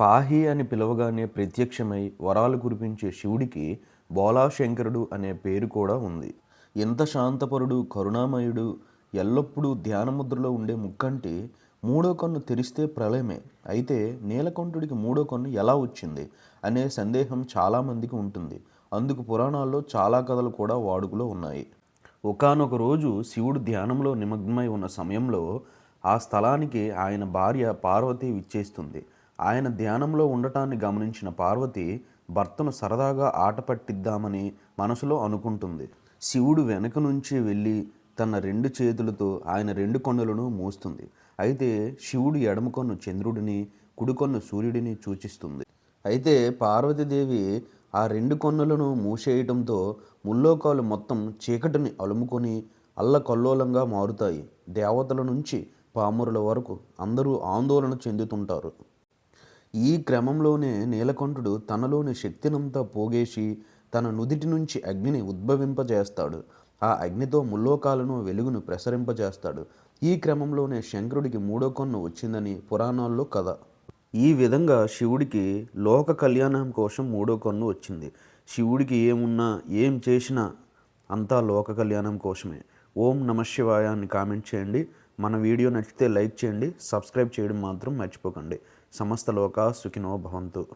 పాహి అని పిలవగానే ప్రత్యక్షమై వరాలు కురిపించే శివుడికి బోలాశంకరుడు అనే పేరు కూడా ఉంది. ఎంత శాంతపరుడు కరుణామయుడు ఎల్లప్పుడూ ధ్యానముద్రలో ఉండే ముక్కంటి మూడో కన్ను తెరిస్తే ప్రళయమే. అయితే నీలకంఠుడికి మూడో కన్ను ఎలా వచ్చింది అనే సందేహం చాలామందికి ఉంటుంది. అందుకు పురాణాల్లో చాలా కథలు కూడా వాడుకలో ఉన్నాయి. ఒకానొక రోజు శివుడు ధ్యానంలో నిమగ్నమై ఉన్న సమయంలో ఆ స్థలానికి ఆయన భార్య పార్వతి విచ్చేస్తుంది. ఆయన ధ్యానంలో ఉండటాన్ని గమనించిన పార్వతి భర్తను సరదాగా ఆట పట్టిద్దామని మనసులో అనుకుంటుంది. శివుడు వెనక నుంచి వెళ్ళి తన రెండు చేతులతో ఆయన రెండు కొన్నులను మూస్తుంది. అయితే శివుడు ఎడమకొన్ను చంద్రుడిని కుడికొన్ను సూర్యుడిని సూచిస్తుంది. అయితే పార్వతీదేవి ఆ రెండు కొన్నులను మూసేయటంతో ముల్లోకాలు మొత్తం చీకటిని అలుముకొని అల్లకల్లోలంగా మారుతాయి. దేవతల నుంచి పామురుల వరకు అందరూ ఆందోళన చెందుతుంటారు. ఈ క్రమంలోనే నీలకంఠుడు తనలోని శక్తినంతా పోగేసి తన నుదిటి నుంచి అగ్నిని ఉద్భవింపజేస్తాడు. ఆ అగ్నితో ముల్లోకాలను వెలుగును ప్రసరింపజేస్తాడు. ఈ క్రమంలోనే శంకరుడికి మూడో కొన్ను వచ్చిందని పురాణాల్లో కథ. ఈ విధంగా శివుడికి లోక కళ్యాణం కోసం మూడో కన్ను వచ్చింది. శివుడికి ఏమున్నా ఏం చేసినా అంతా లోక కళ్యాణం కోసమే. ఓం నమ శివాయ అని కామెంట్ చేయండి. మన వీడియో నచ్చితే లైక్ చేయండి సబ్స్క్రైబ్ చేయడం మాత్రం మర్చిపోకండి. సమస్త లోక సుఖినో భవంతు.